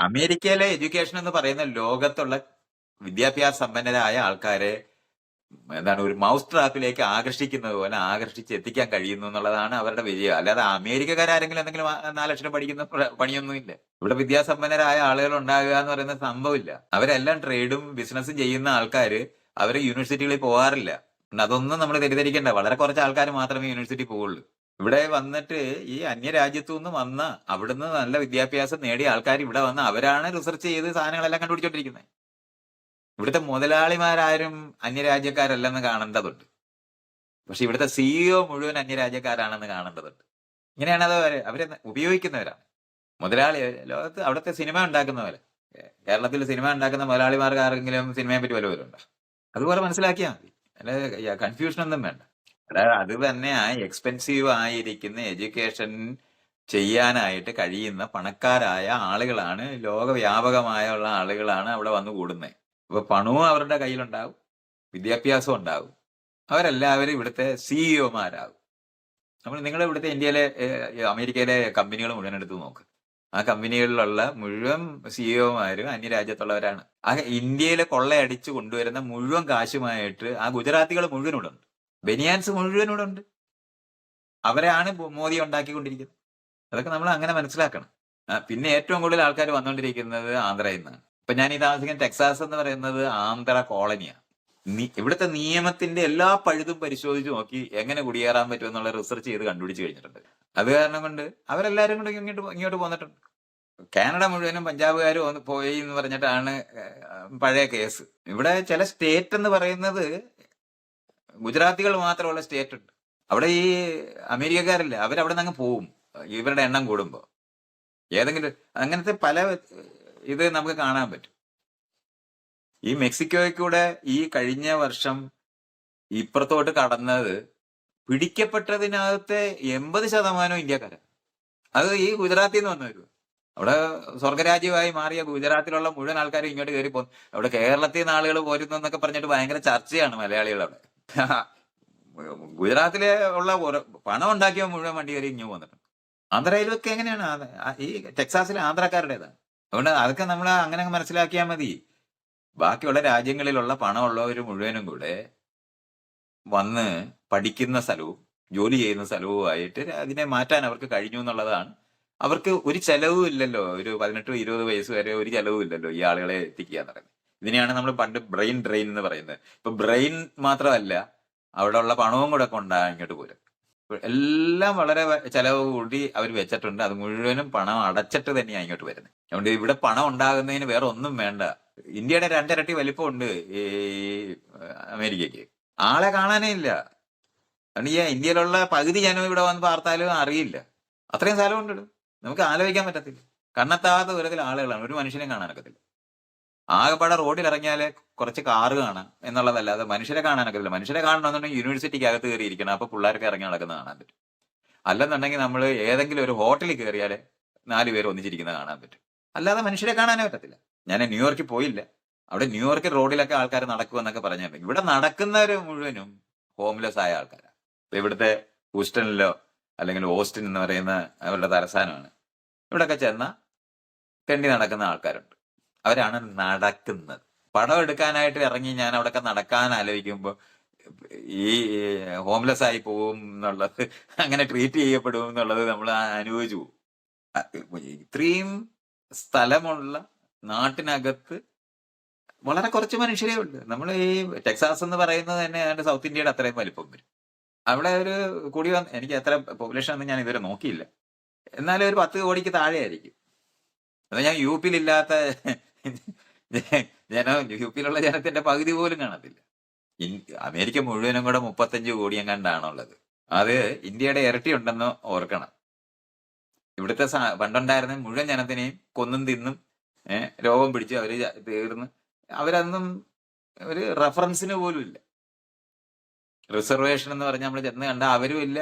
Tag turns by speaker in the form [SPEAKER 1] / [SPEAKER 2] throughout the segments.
[SPEAKER 1] അമേരിക്കയിലെ എഡ്യൂക്കേഷൻ എന്ന് പറയുന്ന ലോകത്തുള്ള വിദ്യാഭ്യാസ സമ്പന്നരായ ആൾക്കാരെ എന്താണ് ഒരു മൗസ് ട്രാപ്പിലേക്ക് ആകർഷിക്കുന്നത് പോലെ ആകർഷിച്ച് എത്തിക്കാൻ കഴിയുന്നു എന്നുള്ളതാണ് അവരുടെ വിജയം. അല്ലാതെ അമേരിക്കക്കാരെങ്കിലും എന്തെങ്കിലും നാല് നാലക്ഷരം പഠിക്കുന്ന പണിയൊന്നും ഇല്ല. ഇവിടെ വിദ്യാസമ്പന്നരായ ആളുകൾ ഉണ്ടാകുക എന്ന് പറയുന്ന സംഭവമില്ല അവരെല്ലാം ട്രേഡും ബിസിനസ്സും ചെയ്യുന്ന ആൾക്കാർ അവർ യൂണിവേഴ്സിറ്റികളിൽ പോകാറില്ല. അതൊന്നും നമ്മൾ തെറ്റിദ്ധരിക്കേണ്ട. വളരെ കുറച്ച് ആൾക്കാർ മാത്രമേ യൂണിവേഴ്സിറ്റി പോവുള്ളൂ. ഇവിടെ വന്നിട്ട് ഈ അന്യരാജ്യത്തു നിന്ന് വന്ന അവിടുന്ന് നല്ല വിദ്യാഭ്യാസം നേടിയ ആൾക്കാർ ഇവിടെ വന്ന് അവരാണ് റിസർച്ച് ചെയ്ത് സാധനങ്ങളെല്ലാം കണ്ടുപിടിച്ചോണ്ടിരിക്കുന്നത് ഇവിടുത്തെ മുതലാളിമാരാരും അന്യരാജ്യക്കാരല്ലെന്ന് കാണേണ്ടതുണ്ട്. പക്ഷെ ഇവിടുത്തെ സിഇഒ മുഴുവൻ അന്യരാജ്യക്കാരാണെന്ന് കാണേണ്ടതുണ്ട്. ഇങ്ങനെയാണ് അത് അവരെ അവരെ ഉപയോഗിക്കുന്നവരാണ് മുതലാളി ലോകത്ത് അവിടുത്തെ സിനിമ ഉണ്ടാക്കുന്നവരെ കേരളത്തിൽ സിനിമ ഉണ്ടാക്കുന്ന മുതലാളിമാർക്ക് ആരെങ്കിലും സിനിമയെ പറ്റി വല്ലവരും അതുപോലെ മനസ്സിലാക്കിയാൽ മതി. അല്ലെ കൺഫ്യൂഷൻ ഒന്നും വേണ്ട. അത് തന്നെ ആ എക്സ്പെൻസീവ് ആയിരിക്കുന്ന എഡ്യൂക്കേഷൻ ചെയ്യാനായിട്ട് കഴിയുന്ന പണക്കാരായ ആളുകളാണ് ലോകവ്യാപകമായുള്ള ആളുകളാണ് അവിടെ വന്നു കൂടുന്നത് അപ്പൊ പണവും അവരുടെ കയ്യിലുണ്ടാവും വിദ്യാഭ്യാസവും ഉണ്ടാവും. അവരെല്ലാവരും ഇവിടുത്തെ സിഇഒമാരാകും നമ്മൾ നിങ്ങൾ ഇവിടുത്തെ ഇന്ത്യയിലെ അമേരിക്കയിലെ കമ്പനികൾ മുഴുവൻ എടുത്ത് നോക്ക്. ആ കമ്പനികളിലുള്ള മുഴുവൻ സിഇഒമാരും അന്യരാജ്യത്തുള്ളവരാണ്. ആ ഇന്ത്യയിലെ കൊള്ളയടിച്ച് കൊണ്ടുവരുന്ന മുഴുവൻ കാശുമായിട്ട് ആ ഗുജറാത്തികൾ മുഴുവൻ ബനിയാൻസ് മുഴുവൻ ഇവിടെ ഉണ്ട് അവരാണ് ബോ- മോദി ഉണ്ടാക്കിക്കൊണ്ടിരിക്കുന്നത്. അതൊക്കെ നമ്മൾ അങ്ങനെ മനസ്സിലാക്കണം. പിന്നെ ഏറ്റവും കൂടുതൽ ആൾക്കാർ വന്നുകൊണ്ടിരിക്കുന്നത് ആന്ധ്രയിൽ നിന്നാണ് ഇപ്പൊ ഞാൻ ഈ താമസിക്കുന്ന ടെക്സാസ് എന്ന് പറയുന്നത് ആന്ധ്ര കോളനിയാണ്. ഇവിടുത്തെ നിയമത്തിന്റെ എല്ലാ പഴുതും പരിശോധിച്ച് നോക്കി എങ്ങനെ കുടിയേറാൻ പറ്റും എന്നുള്ള റിസർച്ച് ചെയ്ത് കണ്ടുപിടിച്ച് കഴിഞ്ഞിട്ടുണ്ട്. അത് കാരണം കൊണ്ട് അവരെല്ലാരും കൂടെ ഇങ്ങോട്ട് ഇങ്ങോട്ട് പോന്നിട്ടുണ്ട്. കാനഡ മുഴുവനും പഞ്ചാബുകാർ പോയി എന്ന് പറഞ്ഞിട്ടാണ് പഴയ കേസ്. ഇവിടെ ചില സ്റ്റേറ്റ് എന്ന് പറയുന്നത് ഗുജറാത്തികൾ മാത്രമുള്ള സ്റ്റേറ്റ് ഉണ്ട്. അവിടെ ഈ അമേരിക്കക്കാരില്ല അവരവിടെ നിന്ന് അങ്ങ് പോവും. ഇവരുടെ എണ്ണം കൂടുമ്പോൾ ഏതെങ്കിലും അങ്ങനത്തെ പല ഇത് നമുക്ക് കാണാൻ പറ്റും. ഈ മെക്സിക്കോയ്ക്കൂടെ ഈ കഴിഞ്ഞ വർഷം ഇപ്പുറത്തോട്ട് കടന്നത് പിടിക്കപ്പെട്ടതിനകത്തെ എൺപത് ശതമാനവും ഇന്ത്യക്കാരാണ്. അത് ഈ ഗുജറാത്തിൽ നിന്ന് വന്നവരും. അവിടെ സ്വർഗരാജ്യമായി മാറിയ ഗുജറാത്തിലുള്ള മുഴുവൻ ആൾക്കാരും ഇങ്ങോട്ട് കയറി പോകും അവിടെ കേരളത്തിൽ നിന്ന് ആളുകൾ പോരുന്നു എന്നൊക്കെ പറഞ്ഞിട്ട് ഭയങ്കര ചർച്ചയാണ് മലയാളികൾ അവിടെ ഗുജറാത്തിലെ ഉള്ള പണം ഉണ്ടാക്കിയ മുഴുവൻ വണ്ടി കയറി ഇങ്ങ് പോന്നിട്ടുണ്ട്. ആന്ധ്രയിലൊക്കെ എങ്ങനെയാണ്? ഈ ടെക്സാസിലെ ആന്ധ്രക്കാരുടേതാണ് അതുകൊണ്ട് അതൊക്കെ നമ്മൾ അങ്ങനെ മനസ്സിലാക്കിയാൽ മതി. ബാക്കിയുള്ള രാജ്യങ്ങളിലുള്ള പണമുള്ളവർ മുഴുവനും കൂടെ വന്ന് പഠിക്കുന്ന സ്ഥലവും ജോലി ചെയ്യുന്ന സ്ഥലവുമായിട്ട് അതിനെ മാറ്റാൻ അവർക്ക് കഴിഞ്ഞു എന്നുള്ളതാണ്. അവർക്ക് ഒരു ചെലവും ഇല്ലല്ലോ. ഒരു പതിനെട്ട് ഇരുപത് വയസ്സ് വരെ ഒരു ചെലവും ഇല്ലല്ലോ ഈ ആളുകളെ എത്തിക്കുക എന്ന് പറയുന്നത്. ഇതിനെയാണ് നമ്മൾ പണ്ട് ബ്രെയിൻ ഡ്രെയിൻ എന്ന് പറയുന്നത്. ഇപ്പൊ ബ്രെയിൻ മാത്രമല്ല അവിടെ ഉള്ള പണവും കൂടെ കൊണ്ടാ ഇങ്ങോട്ട് പോരും. എല്ലാം വളരെ ചെലവ് കൂടി അവർ വെച്ചിട്ടുണ്ട്. അത് മുഴുവനും പണം അടച്ചിട്ട് തന്നെ ഇങ്ങോട്ട് വരുന്നത്. അതുകൊണ്ട് ഇവിടെ പണം ഉണ്ടാകുന്നതിന് വേറെ ഒന്നും വേണ്ട. ഇന്ത്യയുടെ രണ്ടിരട്ടി വലിപ്പമുണ്ട് ഈ അമേരിക്കയ്ക്ക്. ആളെ കാണാനേ ഇല്ല. അതുകൊണ്ട് ഈ ഇന്ത്യയിലുള്ള പകുതി ജനം ഇവിടെ വന്ന് പാർത്താലും അറിയില്ല. അത്രയും സ്ഥലമുണ്ട്. നമുക്ക് ആലോചിക്കാൻ പറ്റത്തില്ല. കണ്ണെത്താത്ത ദൂരത്തിൽ ആളുകളാണ്. ഒരു മനുഷ്യനെ കാണാനൊക്കത്തില്ല. ആകെപ്പാടെ റോഡിൽ ഇറങ്ങിയാലേ കുറച്ച് കാറ് കാണാം എന്നുള്ളതല്ലാതെ മനുഷ്യരെ കാണാനൊക്കത്തില്ല മനുഷ്യരെ കാണണമെന്നുണ്ടെങ്കിൽ യൂണിവേഴ്സിറ്റിക്ക് അകത്ത് ഇരിക്കണം അപ്പൊ പിള്ളേർക്ക് ഇറങ്ങി നടക്കുന്നത് കാണാൻ പറ്റും. അല്ലെന്നുണ്ടെങ്കിൽ നമ്മൾ ഏതെങ്കിലും ഒരു ഹോട്ടലിൽ കയറിയാലേ നാല് പേര് ഒന്നിച്ചിരിക്കുന്നത് കാണാൻ പറ്റും. അല്ലാതെ മനുഷ്യരെ കാണാനേ പറ്റത്തില്ല ഞാൻ ന്യൂയോർക്കിൽ പോയില്ല. അവിടെ ന്യൂയോർക്ക് റോഡിലൊക്കെ ആൾക്കാർ നടക്കുമെന്നൊക്കെ പറഞ്ഞാൽ ഇവിടെ നടക്കുന്നവർ മുഴുവനും ഹോംലെസ് ആയ ആൾക്കാരാണ് ഇവിടുത്തെ ഹൂസ്റ്റണിലോ അല്ലെങ്കിൽ ഓസ്റ്റിൻ എന്ന് പറയുന്ന അവരുടെ തലസ്ഥാനമാണ്. ഇവിടെയൊക്കെ ചെന്ന തെണ്ടി നടക്കുന്ന ആൾക്കാരുണ്ട്. അവരാണ് നടക്കുന്നത്. പടം എടുക്കാനായിട്ട് ഇറങ്ങി ഞാൻ അവിടെയൊക്കെ നടക്കാൻ ആലോചിക്കുമ്പോൾ ഈ ഹോംലെസ് ആയി പോകും എന്നുള്ളത് അങ്ങനെ ട്രീറ്റ് ചെയ്യപ്പെടും എന്നുള്ളത് നമ്മൾ അനുഭവിച്ചു പോകും. ഇത്രയും സ്ഥലമുള്ള നാട്ടിനകത്ത് വളരെ കുറച്ച് മനുഷ്യരേ ഉണ്ട്. നമ്മൾ ഈ ടെക്സാസ് എന്ന് പറയുന്നത് തന്നെ ഏതാണ്ട് സൗത്ത് ഇന്ത്യയുടെ അത്രയും വലിപ്പം വരും. അവിടെ ഒരു കൂടി വന്ന് എനിക്ക് എത്ര പോപ്പുലേഷൻ ഒന്നും ഞാൻ ഇതുവരെ നോക്കിയില്ല. എന്നാലും ഒരു പത്ത് കോടിക്ക് താഴെ ആയിരിക്കും അത് ഞാൻ യു പിയിലില്ലാത്ത ജനം യു പിയിലുള്ള ജനത്തിന്റെ പകുതി പോലും കാണത്തില്ല. അമേരിക്ക മുഴുവനും കൂടെ മുപ്പത്തഞ്ച് കോടി എങ്ങാണ്ടാണുള്ളത്. അത് ഇന്ത്യയുടെ ഇരട്ടി ഉണ്ടെന്ന് ഓർക്കണം. ഇവിടുത്തെ പണ്ടുണ്ടായിരുന്ന മുഴുവൻ ജനത്തിനെയും കൊന്നും തിന്നും രോഗം പിടിച്ച് അവർ തീർന്ന് അവരൊന്നും ഒരു റെഫറൻസിന് പോലും ഇല്ല. റിസർവേഷൻ എന്ന് പറഞ്ഞാൽ നമ്മൾ ചെന്ന് കണ്ട അവരും ഇല്ല.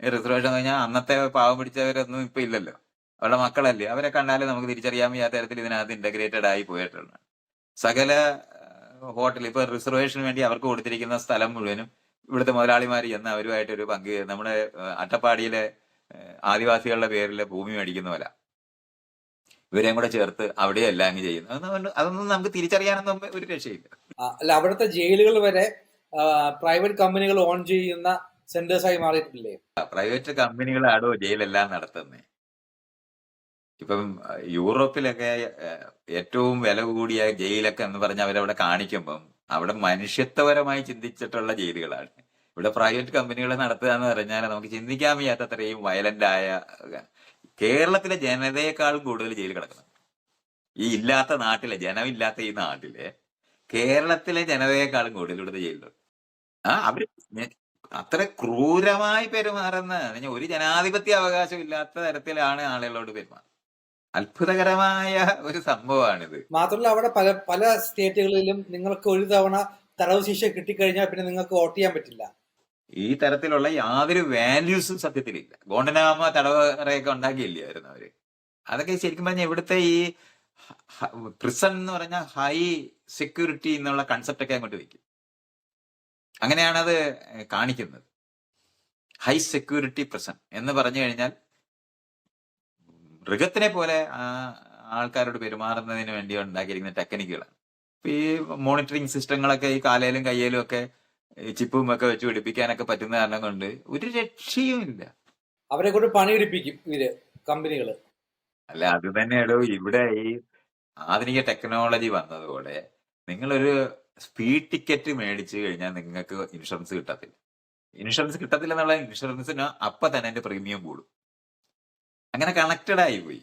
[SPEAKER 1] റിസർവേഷൻ എന്ന് പറഞ്ഞാൽ അന്നത്തെ പാവം പിടിച്ചവരൊന്നും ഇപ്പൊ ഇല്ലല്ലോ. അവരുടെ മക്കളല്ലേ? അവരെ കണ്ടാലേ നമുക്ക് തിരിച്ചറിയാൻ വയ്യാത്ത തരത്തിൽ ഇതിനകത്ത് ഇന്റഗ്രേറ്റഡ് ആയി പോയിട്ടുണ്ട്. സകല ഹോട്ടൽ ഇപ്പൊ റിസർവേഷന് വേണ്ടി അവർക്ക് കൊടുത്തിരിക്കുന്ന സ്ഥലം മുഴുവനും ഇവിടുത്തെ മുതലാളിമാർ ചെന്ന് അവരുമായിട്ട് ഒരു പങ്ക് നമ്മുടെ അട്ടപ്പാടിയിലെ ആദിവാസികളുടെ പേരിലെ ഭൂമി മേടിക്കുന്ന പോലെ. ഇവരെയും കൂടെ ചേർത്ത് അവിടെ എല്ലാം ചെയ്യുന്നു അതൊന്നും നമുക്ക് തിരിച്ചറിയാനൊന്നും ഒരു രക്ഷയില്ല.
[SPEAKER 2] അല്ല അവിടുത്തെ ജയിലുകൾ വരെ പ്രൈവറ്റ് കമ്പനികൾ ഓൺ ചെയ്യുന്ന സെന്റേഴ്സായി മാറിയിട്ടില്ലേ?
[SPEAKER 1] പ്രൈവറ്റ് കമ്പനികളാണോ ജയിലെല്ലാം നടത്തുന്നത് ഇപ്പം യൂറോപ്പിലൊക്കെ ഏറ്റവും വില കൂടിയ ജയിലൊക്കെ എന്ന് പറഞ്ഞ അവരവിടെ കാണിക്കുമ്പം അവിടെ മനുഷ്യത്വപരമായി ചിന്തിച്ചിട്ടുള്ള ജയിലുകളാണ്. ഇവിടെ പ്രൈവറ്റ് കമ്പനികൾ നടത്തുക എന്ന് പറഞ്ഞാൽ നമുക്ക് ചിന്തിക്കാൻ വയ്യാത്തത്രയും വയലന്റ് ആയ കേരളത്തിലെ ജനതയെക്കാളും കൂടുതൽ ജയിൽ കിടക്കണം. ഈ ഇല്ലാത്ത നാട്ടിലെ ജനമില്ലാത്ത ഈ നാട്ടിലെ കേരളത്തിലെ ജനതയെക്കാളും കൂടുതൽ ഇവിടുത്തെ ജയിലുണ്ട് ആ അവർ അത്ര ക്രൂരമായി പെരുമാറുന്ന ഒരു ജനാധിപത്യ അവകാശം ഇല്ലാത്ത തരത്തിലാണ് ആളുകളോട് പെരുമാറുന്നത്. അത്ഭുതകരമായ ഒരു സംഭവമാണിത്.
[SPEAKER 2] മാത്രമല്ല അവിടെ പല പല സ്റ്റേറ്റുകളിലും നിങ്ങൾക്ക് ഒരു തവണ തടവ് ശിക്ഷ കിട്ടിക്കഴിഞ്ഞാൽ പിന്നെ നിങ്ങൾക്ക് വോട്ട് ചെയ്യാൻ പറ്റില്ല.
[SPEAKER 1] ഈ തരത്തിലുള്ള യാതൊരു വാല്യൂസും സത്യത്തിലില്ല. ഗോണ്ടനാമ തടവറയൊക്കെ ഉണ്ടാക്കിയില്ലായിരുന്നു അവർ. അതൊക്കെ ശരിക്കും പറഞ്ഞാൽ ഇവിടുത്തെ ഈ പ്രിസൺ എന്ന് പറഞ്ഞ ഹൈ സെക്യൂരിറ്റി എന്നുള്ള കൺസെപ്റ്റ് ഒക്കെ അങ്ങോട്ട് വെക്കും. അങ്ങനെയാണ് അത് കാണിക്കുന്നത്. ഹൈ സെക്യൂരിറ്റി പ്രിസൺ എന്ന് പറഞ്ഞു കഴിഞ്ഞാൽ മൃഗത്തിനെ പോലെ ആൾക്കാരോട് പെരുമാറുന്നതിന് വേണ്ടി ഉണ്ടാക്കിയിരിക്കുന്ന ടെക്നിക്കുകളാണ് ഇപ്പൊ ഈ മോണിറ്ററിംഗ് സിസ്റ്റങ്ങളൊക്കെ ഈ കാലയിലും കയ്യിലും ഒക്കെ ചിപ്പും ഒക്കെ വെച്ച് പിടിപ്പിക്കാനൊക്കെ പറ്റുന്ന കാരണം കൊണ്ട് ഒരു രക്ഷയും ഇല്ല.
[SPEAKER 2] അവരെ കൊണ്ട് പണിയെടുപ്പിക്കും ഇവർ കമ്പനികൾ
[SPEAKER 1] അല്ല അത് തന്നെയാണ് ഇവിടെ ഈ ആധുനിക ടെക്നോളജി വന്നതോടെ നിങ്ങളൊരു സ്പീഡ് ടിക്കറ്റ് മേടിച്ചു കഴിഞ്ഞാൽ നിങ്ങൾക്ക് ഇൻഷുറൻസ് കിട്ടത്തില്ല. ഇൻഷുറൻസ് കിട്ടത്തില്ല എന്നുള്ള ഇൻഷുറൻസിന് അപ്പൊ തന്നെ അതിന്റെ പ്രീമിയം കൂടും. അങ്ങനെ കണക്റ്റഡ് ആയി പോയി.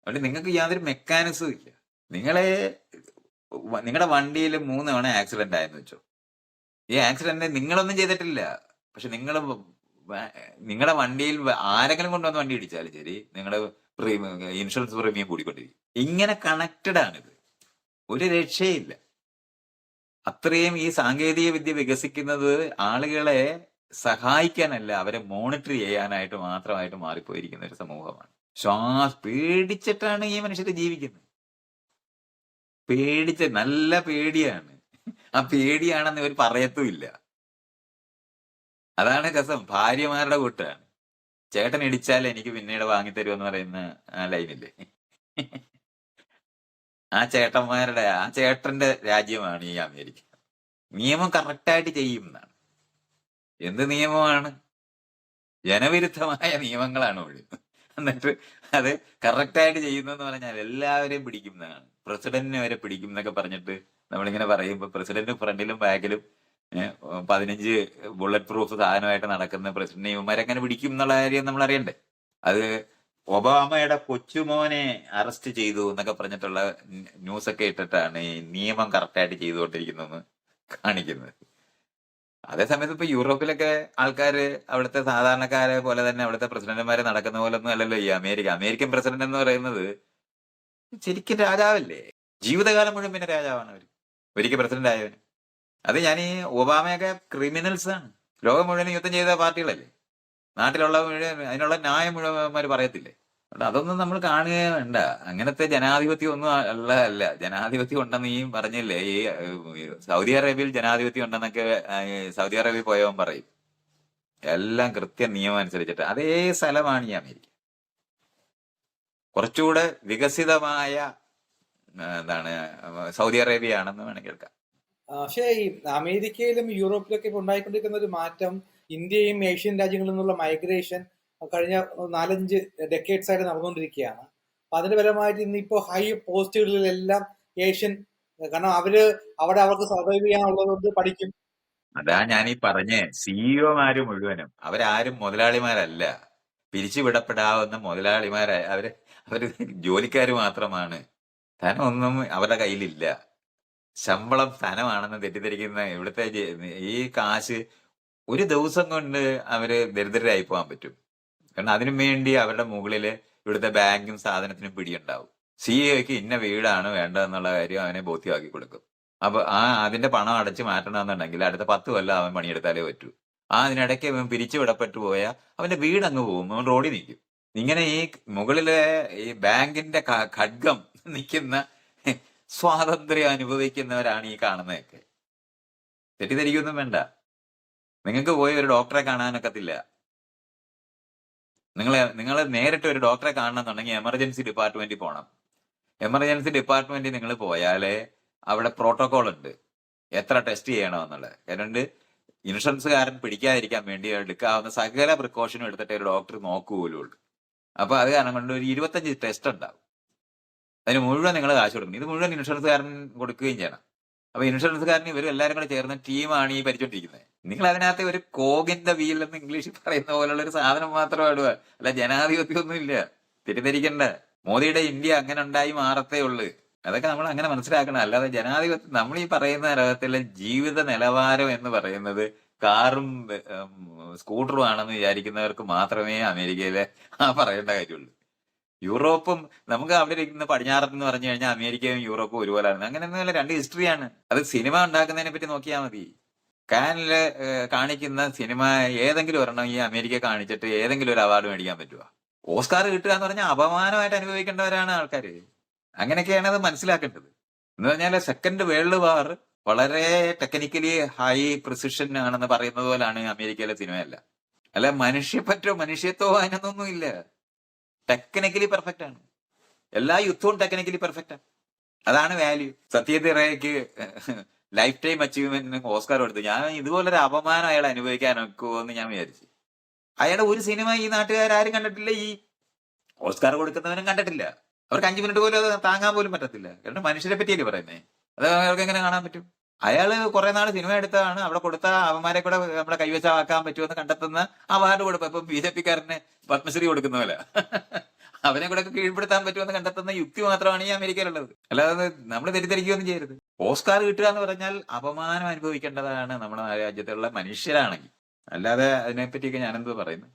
[SPEAKER 1] അതുകൊണ്ട് നിങ്ങൾക്ക് യാതൊരു മെക്കാനിസവും ഇല്ല. നിങ്ങളെ നിങ്ങളുടെ വണ്ടിയിൽ മൂന്ന് തവണ ആക്സിഡന്റ് ആയെന്ന് വെച്ചോ. ഈ ആക്സിഡന്റ് നിങ്ങളൊന്നും ചെയ്തിട്ടില്ല. പക്ഷെ നിങ്ങൾ നിങ്ങളുടെ വണ്ടിയിൽ ആരെങ്കിലും കൊണ്ടുവന്ന് വണ്ടി ഇടിച്ചാലും ശരി നിങ്ങളുടെ പ്രീമിയം ഇൻഷുറൻസ് പ്രീമിയം കൂടിക്കൊണ്ടിരിക്കും. ഇങ്ങനെ കണക്റ്റഡ് ആണിത്. ഒരു രക്ഷയില്ല. അത്രയും ഈ സാങ്കേതിക വിദ്യ വികസിക്കുന്നത് ആളുകളെ സഹായിക്കാനല്ല അവരെ മോണിറ്റർ ചെയ്യാനായിട്ട് മാത്രമായിട്ട് മാറിപ്പോയിരിക്കുന്ന ഒരു സമൂഹമാണ്. ശ്വാസ് പേടിച്ചിട്ടാണ് ഈ മനുഷ്യർ ജീവിക്കുന്നത്. പേടിച്ച നല്ല പേടിയാണ്. ആ പേടിയാണെന്ന് ഇവർ പറയത്തുമില്ല. അതാണ് രസം. ഭാര്യമാരുടെ കൂട്ടാണ്. ചേട്ടൻ ഇടിച്ചാൽ എനിക്ക് പിന്നീട് വാങ്ങിത്തരുമെന്ന് പറയുന്ന ആ ലൈനില്ലേ ആ ചേട്ടന്മാരുടെ ആ ചേട്ടന്റെ രാജ്യമാണ് ഈ അമേരിക്ക. നിയമം കറക്റ്റായിട്ട് ചെയ്യും എന്നാണ്. എന്ത് നിയമമാണ്? ജനവിരുദ്ധമായ നിയമങ്ങളാണ് ഒഴിവ് എന്നിട്ട് അത് കറക്റ്റായിട്ട് ചെയ്യുന്നതെന്ന് പറഞ്ഞാൽ എല്ലാവരെയും പിടിക്കുന്നതാണ്. പ്രസിഡന്റിനെ വരെ പിടിക്കും എന്നൊക്കെ പറഞ്ഞിട്ട് നമ്മളിങ്ങനെ പറയുമ്പോൾ പ്രസിഡന്റ് ഫ്രണ്ടിലും ബാക്കിലും പതിനഞ്ച് ബുള്ളറ്റ് പ്രൂഫ് സാധനമായിട്ട് നടക്കുന്ന പ്രസിഡന്റ് ഇവന്മാരെങ്ങനെ പിടിക്കും എന്നുള്ള കാര്യം നമ്മൾ അറിയണ്ടേ അത് ഒബാമയുടെ കൊച്ചുമോനെ അറസ്റ്റ് ചെയ്തു എന്നൊക്കെ പറഞ്ഞിട്ടുള്ള ന്യൂസ് ഒക്കെ ഇട്ടിട്ടാണ് ഈ നിയമം കറക്റ്റായിട്ട് ചെയ്തുകൊണ്ടിരിക്കുന്നതെന്ന് കാണിക്കുന്നത്. അതേസമയത്ത് ഇപ്പൊ യൂറോപ്പിലൊക്കെ ആൾക്കാര് അവിടുത്തെ സാധാരണക്കാരെ പോലെ തന്നെ അവിടുത്തെ പ്രസിഡന്റുമാരെ നടക്കുന്ന പോലെ ഒന്നും അല്ലല്ലോ ഈ അമേരിക്ക. അമേരിക്കൻ പ്രസിഡന്റ് എന്ന് പറയുന്നത് ശരിക്കും രാജാവല്ലേ? ജീവിതകാലം മുഴുവൻ പിന്നെ രാജാവാണ് അവർ ഒരിക്കൽ പ്രസിഡന്റ് ആയവന്. അത് ഞാൻ ഈ ഒബാമയൊക്കെ ക്രിമിനൽസ് ആണ്. ലോകം മുഴുവൻ യുദ്ധം ചെയ്ത പാർട്ടികളല്ലേ? നാട്ടിലുള്ള മുഴുവൻ അതിനുള്ള ന്യായം മുഴുവന്മാർ പറയത്തില്ലേ? അതൊന്നും നമ്മൾ കാണുകയേ വേണ്ട. അങ്ങനത്തെ ജനാധിപത്യം ഒന്നും അല്ല അല്ല. ജനാധിപത്യം ഉണ്ടെന്ന് ഈ പറഞ്ഞില്ലേ? ഈ സൗദി അറേബ്യയിൽ ജനാധിപത്യം ഉണ്ടെന്നൊക്കെ സൗദി അറേബ്യ പോയവൻ പറയും. എല്ലാം കൃത്യ നിയമം അനുസരിച്ചിട്ട്. അതേ സ്ഥലമാണ് ഈ അമേരിക്ക. കുറച്ചുകൂടെ വികസിതമായ എന്താണ് സൗദി അറേബ്യ ആണെന്ന് വേണമെങ്കിൽ കേൾക്കാം.
[SPEAKER 2] പക്ഷേ ഈ അമേരിക്കയിലും യൂറോപ്പിലൊക്കെ ഉണ്ടായിക്കൊണ്ടിരിക്കുന്ന ഒരു മാറ്റം ഇന്ത്യയും ഏഷ്യൻ രാജ്യങ്ങളിൽ നിന്നുള്ള മൈഗ്രേഷൻ കഴിഞ്ഞ നാലഞ്ച് ഡെക്കേഡ്സ് ആയിട്ട് നടന്നുകൊണ്ടിരിക്കുകയാണ്. അപ്പൊ അതിന്റെ ഫലമായിട്ട് ഇന്നിപ്പോ ഹൈ പോസ്റ്റുകളിലെല്ലാം ഏഷ്യൻ കാരണം അവർ അവിടെ അവർക്ക് സർവൈവ് ചെയ്യാനുള്ളത് പഠിക്കും.
[SPEAKER 1] അതാ ഞാൻ ഈ പറഞ്ഞേ സിഇഒമാര് മുഴുവനും അവരാരും മുതലാളിമാരല്ല. പിരിച്ചുവിടപ്പെടാവുന്ന മുതലാളിമാരെ അവർ അവർ ജോലിക്കാര് മാത്രമാണ്. ധനമൊന്നും അവരുടെ കയ്യിലില്ല. ശമ്പളം ധനമാണെന്ന് തെറ്റിദ്ധരിക്കുന്ന ഇവിടുത്തെ ഈ കാശ് ഒരു ദിവസം കൊണ്ട് അവർ ദരിദ്രരായി പോകാൻ പറ്റും. കാരണം അതിനു വേണ്ടി അവരുടെ മുകളിൽ ഇവിടുത്തെ ബാങ്കും സാധനത്തിനും പിടിയുണ്ടാവും. സിഇഒക്ക് ഇന്ന വീടാണ് വേണ്ടതെന്നുള്ള കാര്യം അവനെ ബോധ്യമാക്കി കൊടുക്കും. അപ്പൊ ആ അതിന്റെ പണം അടച്ച് മാറ്റണമെന്നുണ്ടെങ്കിൽ അടുത്ത പത്ത് കൊല്ലം അവൻ പണിയെടുത്താലേ പറ്റൂ. ആ അതിനിടയ്ക്ക് അവൻ പിരിച്ചു വിടപ്പെട്ടു പോയാൽ അവന്റെ വീട് അങ്ങ് പോകും. അവൻ റോഡിൽ നിൽക്കും. ഇങ്ങനെ ഈ മുകളിലെ ഈ ബാങ്കിന്റെ ഖഡ്ഗം നിൽക്കുന്ന സ്വാതന്ത്ര്യം അനുഭവിക്കുന്നവരാണ് ഈ കാണുന്നതൊക്കെ. തെറ്റിദ്ധരിക്കൊന്നും വേണ്ട. നിങ്ങൾക്ക് പോയി ഒരു ഡോക്ടറെ കാണാനൊക്കത്തില്ല. നിങ്ങൾ നിങ്ങൾ നേരിട്ട് ഒരു ഡോക്ടറെ കാണണമെന്നുണ്ടെങ്കിൽ എമർജൻസി ഡിപ്പാർട്ട്മെന്റിൽ പോകണം എമർജൻസി ഡിപ്പാർട്ട്മെന്റിൽ നിങ്ങൾ പോയാലേ അവിടെ പ്രോട്ടോകോൾ ഉണ്ട്. എത്ര ടെസ്റ്റ് ചെയ്യണമെന്നുള്ളത്. കാരണം ഇൻഷുറൻസുകാരൻ പിടിക്കാതിരിക്കാൻ വേണ്ടി എടുക്കാവുന്ന സകല പ്രിക്കോഷനും എടുത്തിട്ട് ഒരു ഡോക്ടർ നോക്കുകയുള്ളൂ അപ്പൊ അത് കാരണം കൊണ്ട് ഒരു ഇരുപത്തഞ്ച് ടെസ്റ്റ് ഉണ്ടാവും. അതിന് മുഴുവൻ നിങ്ങൾ കാശ് കൊടുക്കണം. ഇത് മുഴുവൻ ഇൻഷുറൻസുകാരൻ കൊടുക്കുകയും ചെയ്യണം. അപ്പൊ ഇൻഷുറൻസുകാരൻ ഇവരും എല്ലാവരും കൂടെ ചേർന്ന ടീമാണ് ഈ ഭരിച്ചോണ്ടിരിക്കുന്നത് നിങ്ങൾ അതിനകത്ത് ഒരു കോഗിന്റെ വീൽ എന്ന് ഇംഗ്ലീഷിൽ പറയുന്ന പോലുള്ള ഒരു സാധനം മാത്രം ഇടുക. അല്ല ജനാധിപത്യം ഒന്നും ഇല്ല. തിരിതിരിക്കണ്ട മോദിയുടെ ഇന്ത്യ അങ്ങനെ ഉണ്ടായി മാറത്തേ ഉള്ളൂ. അതൊക്കെ നമ്മൾ അങ്ങനെ മനസ്സിലാക്കണം. അല്ലാതെ ജനാധിപത്യം നമ്മൾ ഈ പറയുന്ന ലോകത്തിലെ ജീവിത നിലവാരം എന്ന് പറയുന്നത് കാറും സ്കൂട്ടറും ആണെന്ന് വിചാരിക്കുന്നവർക്ക് മാത്രമേ അമേരിക്കയിലെ ആ പറയേണ്ട കാര്യമുള്ളൂ. യൂറോപ്പും നമുക്ക് അവിടെ ഇരിക്കുന്ന പടിഞ്ഞാറത്ത് എന്ന് പറഞ്ഞു കഴിഞ്ഞാൽ അമേരിക്കയും യൂറോപ്പും ഒരുപോലെയാണ് അങ്ങനെയൊന്നുമല്ല രണ്ട് ഹിസ്റ്ററിയാണ് അത് സിനിമ ഉണ്ടാക്കുന്നതിനെ പറ്റി നോക്കിയാൽ മതി. കാനിൽ കാണിക്കുന്ന സിനിമ ഏതെങ്കിലും ഒരെണ്ണം ഈ അമേരിക്ക കാണിച്ചിട്ട് ഏതെങ്കിലും ഒരു അവാർഡ് മേടിക്കാൻ പറ്റുമോ ഓസ്കാർ കിട്ടുക എന്ന് പറഞ്ഞാൽ അപമാനമായിട്ട് അനുഭവിക്കേണ്ടവരാണ് ആൾക്കാർ അങ്ങനെയൊക്കെയാണ് അത് മനസ്സിലാക്കേണ്ടത്. എന്ന് പറഞ്ഞാൽ സെക്കൻഡ് വേൾഡ് വാർ വളരെ ടെക്നിക്കലി ഹൈ പ്രിസിഷൻ ആണെന്ന് പറയുന്നത് പോലാണ് അമേരിക്കയിലെ സിനിമയല്ല അല്ല. മനുഷ്യപ്പറ്റോ മനുഷ്യത്വോ അതിനൊന്നും ഇല്ല. ടെക്നിക്കലി പെർഫെക്റ്റ് ആണ്. എല്ലാ യുദ്ധവും ടെക്നിക്കലി പെർഫെക്റ്റ് ആണ്. അതാണ് വാല്യൂ സത്യജിത് റേക്ക് ലൈഫ് ടൈം അച്ചീവ്മെന്റിന് ഓസ്കാർ കൊടുത്തു. ഞാൻ ഇതുപോലൊരു അപമാനം അയാൾ അനുഭവിക്കാൻ ഒക്കുമോ എന്ന് ഞാൻ വിചാരിച്ചു. അയാളുടെ ഒരു സിനിമ ഈ നാട്ടുകാരും കണ്ടിട്ടില്ല ഈ ഓസ്കാർ കൊടുക്കുന്നവനും കണ്ടിട്ടില്ല. അവർക്ക് അഞ്ചു മിനിറ്റ് പോലും അത് താങ്ങാൻ പോലും പറ്റത്തില്ല. കാരണം മനുഷ്യരെ പറ്റിയല്ലേ പറയുന്നേ? അത് അവർക്ക് എങ്ങനെ കാണാൻ പറ്റും? അയാൾ കുറെ നാൾ സിനിമ എടുത്തതാണ്. അവിടെ കൊടുത്ത അവന്മാരെ കൂടെ നമ്മുടെ കൈവശമാക്കാൻ പറ്റുമെന്ന് കണ്ടെത്തുന്ന അവാർഡ് കൊടുക്കും ഇപ്പൊ ബി ജെ പിക്കാരന് പത്മശ്രീ കൊടുക്കുന്ന പോലെ. അവനെ കൂടെ കീഴ്പ്പെടുത്താൻ പറ്റുമെന്ന് കണ്ടെത്തുന്ന യുക്തി മാത്രമാണ് ഈ അമേരിക്കയിലുള്ളത്. അല്ലാതെ നമ്മൾ തെറ്റിദ്ധരിക്കുകയൊന്നും ചെയ്യരുത്. ഓസ്കാർ കിട്ടുക എന്ന് പറഞ്ഞാൽ അപമാനം അനുഭവിക്കേണ്ടതാണ് നമ്മുടെ രാജ്യത്തുള്ള മനുഷ്യരാണെങ്കിൽ. അല്ലാതെ അതിനെപ്പറ്റിയൊക്കെ ഞാനെന്ത് പറയുന്നു?